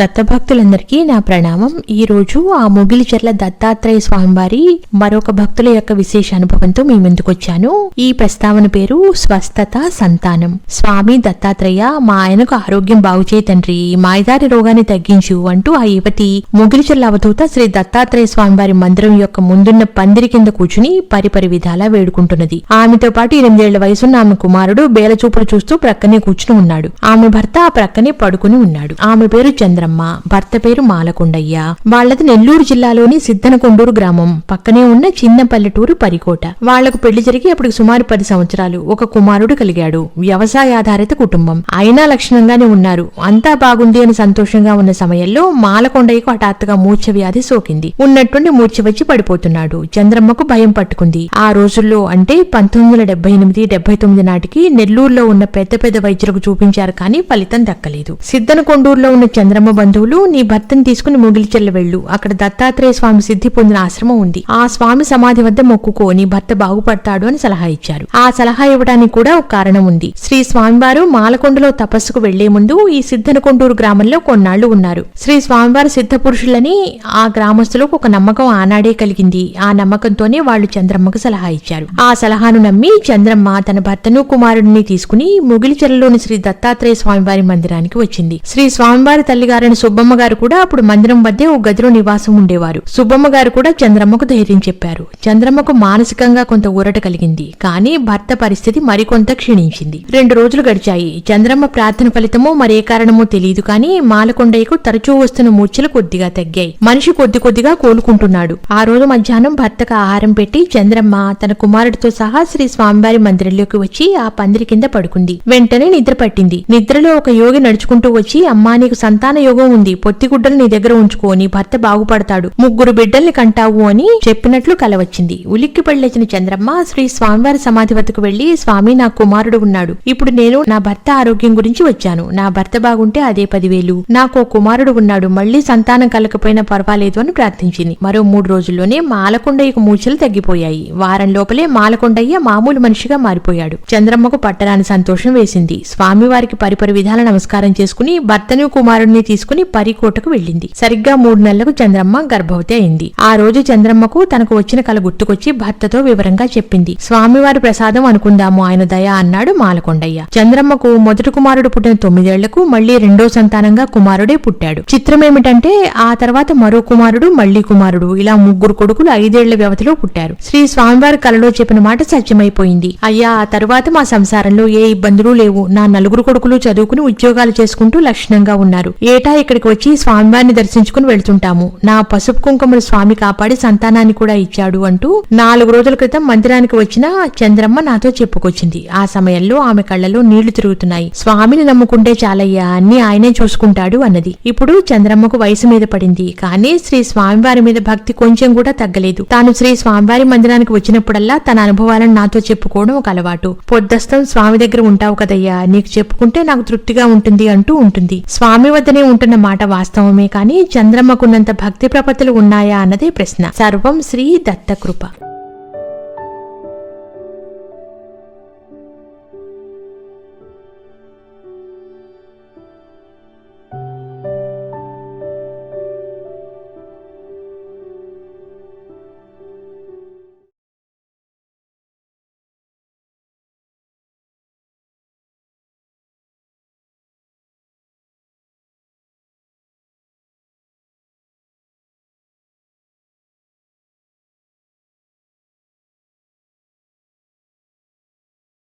దత్తభక్తులందరికీ నా ప్రణామం. ఈ రోజు ఆ ముగిలిచెర్ల దత్తాత్రేయ స్వామివారి మరొక భక్తుల యొక్క విశేష అనుభవంతో మీ ముందుకు వచ్చాను ఈ ప్రస్తావన పేరు స్వస్థత సంతానం. స్వామి దత్తాత్రేయ మా ఆయనకు ఆరోగ్యం బాగుచేయి తండ్రి మాయదారి రోగాన్ని తగ్గించు అంటూ ఆ యువతి ముగిలిచెర్ల అవధూత శ్రీ దత్తాత్రేయ స్వామివారి మందిరం యొక్క ముందున్న పందిరి కింద కూర్చుని పరిపరి విధాలా వేడుకుంటున్నది. ఆమెతో పాటు ఎనిమిదేళ్ళ వయసున్న ఆమె కుమారుడు బేలచూపులు చూస్తూ ప్రక్కనే కూర్చుని ఉన్నాడు. ఆమె భర్త ఆ ప్రక్కనే పడుకుని ఉన్నాడు. ఆమె పేరు చంద్ర చంద్రమ్మ భర్త పేరు మాలకొండయ్య. వాళ్ళది నెల్లూరు జిల్లాలోని సిద్ధనకొండూరు గ్రామం. పక్కనే ఉన్న చిన్న పల్లెటూరు పరికోట. వాళ్ళకు పెళ్ళి జరిగి అప్పటికి సుమారు పది సంవత్సరాలు. ఒక కుమారుడు కలిగాడు. వ్యవసాయాధారిత కుటుంబం. అయినా లక్షణంగానే ఉన్నారు. అంతా బాగుంది అని సంతోషంగా ఉన్న సమయంలో మాలకొండయ్యకు హఠాత్తుగా మూర్ఛ వ్యాధి సోకింది. ఉన్నట్టుండి మూర్ఛ వచ్చి పడిపోతున్నాడు. చంద్రమ్మకు భయం పట్టుకుంది. ఆ రోజుల్లో అంటే పంతొమ్మిది వందల డెబ్బై ఎనిమిది డెబ్బై తొమ్మిది నాటికి నెల్లూరులో ఉన్న పెద్ద పెద్ద వైద్యులకు చూపించారు కానీ ఫలితం దక్కలేదు. సిద్ధనకొండూరులో ఉన్న చంద్రమ్మ బంధువులు నీ భర్తను తీసుకుని ముగిలిచెల్ల వెళ్ళు. అక్కడ దత్తాత్రేయ స్వామి సిద్ధి పొందిన ఆశ్రమం ఉంది. ఆ స్వామి సమాధి వద్ద మొక్కుకో. నీ భర్త బాగుపడతాడు అని సలహా ఇచ్చారు. ఆ సలహా ఇవ్వడానికి కూడా ఒక కారణం ఉంది. శ్రీ స్వామివారు మాలకొండలో తపస్సుకు వెళ్ళే ముందు ఈ సిద్ధనకొండూరు గ్రామంలో కొన్నాళ్ళు ఉన్నారు. శ్రీ స్వామివారి సిద్ధ పురుషులని ఆ గ్రామస్తులకు ఒక నమ్మకం ఆనాడే కలిగింది. ఆ నమ్మకంతోనే వాళ్ళు చంద్రమ్మకు సలహా ఇచ్చారు. ఆ సలహాను నమ్మి చంద్రమ్మ తన భర్తను కుమారుడిని తీసుకుని ముగిలిచెరలోని శ్రీ దత్తాత్రేయ స్వామివారి మందిరానికి వచ్చింది. శ్రీ స్వామివారి తల్లిగారైన సుబ్బమ్మ గారు కూడా అప్పుడు మందిరం వద్ద ఓ గదిలో నివాసం ఉండేవారు. సుబ్బమ్మ గారు కూడా చంద్రమ్మకు ధైర్యం చెప్పారు. చంద్రమ్మకు మానసికంగా కొంత ఊరట కలిగింది. కానీ భర్త పరిస్థితి మరికొంత క్షీణించింది. రెండు రోజులు గడిచాయి. చంద్రమ్మ ప్రార్థన ఫలితమో మరే కారణమో తెలియదు కానీ మాలకొండయ్యకు తరచూ వస్తున్న మూర్ఛలు కొద్దిగా తగ్గాయి. మనిషి కొద్ది కొద్దిగా కోలుకుంటున్నాడు. ఆ రోజు మధ్యాహ్నం భర్తకు ఆహారం పెట్టి చంద్రమ్మ తన కుమారుడితో సహా శ్రీ స్వామివారి మందిరంలోకి వచ్చి ఆ పందిరి కింద పడుకుంది. వెంటనే నిద్ర పట్టింది. నిద్రలో ఒక యోగి నడుచుకుంటూ వచ్చి అమ్మా నీకు సంతాన యోగం ఉంది. పొత్తిగుడ్డలు నీ దగ్గర ఉంచుకో నీ భర్త బాగుపడతాడు. ముగ్గురు బిడ్డల్ని కంటావు అని చెప్పినట్లు కలవచ్చింది. ఉలిక్కి పడిలేచిన చంద్రమ్మ శ్రీ స్వామివారి సమాధి వద్దకు వెళ్ళి స్వామి నా కుమారుడు ఉన్నాడు. ఇప్పుడు నేను నా భర్త ఆరోగ్యం గురించి వచ్చాను. నా భర్త బాగుంటే అదే పదివేలు. నాకు కుమారుడు ఉన్నాడు. మళ్ళీ సంతానం కలకపోయినా పర్వాలేదు అని ప్రార్థించింది. మరో మూడు రోజుల్లోనే మాలకొండయ్యకు మూర్ఛలు తగ్గిపోయాయి. వారం లోపలే మాలకొండయ్య మామూలు మనిషిగా మారిపోయాడు. చంద్రమ్మకు పట్టరాని సంతోషం వేసింది. స్వామివారికి పరిపరి విధాల నమస్కారం చేసుకుని భర్తను కుమారుడిని తీసుకుని పరికోటకు వెళ్ళింది. సరిగ్గా మూడు నెలలకు చంద్రమ్మ గర్భవతి అయింది. ఆ రోజు చంద్రమ్మకు తనకు వచ్చిన కల గుర్తుకొచ్చి భర్తతో వివరంగా చెప్పింది. స్వామివారి ప్రసాదం అనుకుందాము ఆయన దయ అన్నాడు మాలకొండయ్య. చంద్రమ్మకు మొదటి కుమారుడు పుట్టిన తొమ్మిదేళ్ళకు మళ్ళీ రెండో సంతానంగా కుమారుడే పుట్టాడు. చిత్రమేమిటంటే ఆ తర్వాత మరో కుమారుడు మళ్ళీ కుమారుడు. ఇలా ముగ్గురు కొడుకులు ఐదేళ్ళ వ్యవధిలో పుట్టారు. శ్రీ స్వామివారి కలలో చెప్పిన మాట సత్యమైపోయింది. అయ్యా ఆ తరువాత మా సంసారంలో ఏ ఇబ్బందులు లేవు. నా నలుగురు కొడుకులు చదువుకుని ఉద్యోగాలు చేసుకుంటూ లక్షణంగా ఉన్నారు. ఏటా ఇక్కడికి వచ్చి స్వామివారిని దర్శించుకుని వెళ్తుంటాము. నా పసుపు కుంకుమలు స్వామి కాపాడి సంతానాన్ని కూడా ఇచ్చాడు అంటూ నాలుగు రోజుల క్రితం మందిరానికి వచ్చిన చంద్రమ్మ నాతో చెప్పుకొచ్చింది. ఆ సమయంలో ఆమె కళ్ళలో నీళ్ళు తిరుగుతున్నాయి. స్వామిని నమ్ముకుంటే చాలయ్యా అన్ని ఆయనే చూసుకుంటాడు అన్నది. ఇప్పుడు చంద్రమ్మకు వయసు మీద పడింది. కానీ శ్రీ స్వామివారి మీద భక్తి కొంచెం కూడా తగ్గలేదు. తాను శ్రీ స్వామివారి మందిరానికి వచ్చినప్పుడల్లా తన అనుభవాలను నాతో చెప్పుకోవడం ఒక అలవాటు. పొద్దస్తం స్వామి దగ్గర ఉంటావు కదయ్యా నీకు చెప్పుకుంటే నాకు తృప్తిగా ఉంటుంది అంటూ ఉంటుంది. స్వామి వద్దనే ఉంటున్న మాట వాస్తవమే కానీ చంద్రమ్మకున్నంత భక్తి ప్రపత్తులు ఉన్నాయా అన్నదే ప్రశ్న. సర్వం శ్రీ దత్తకృప.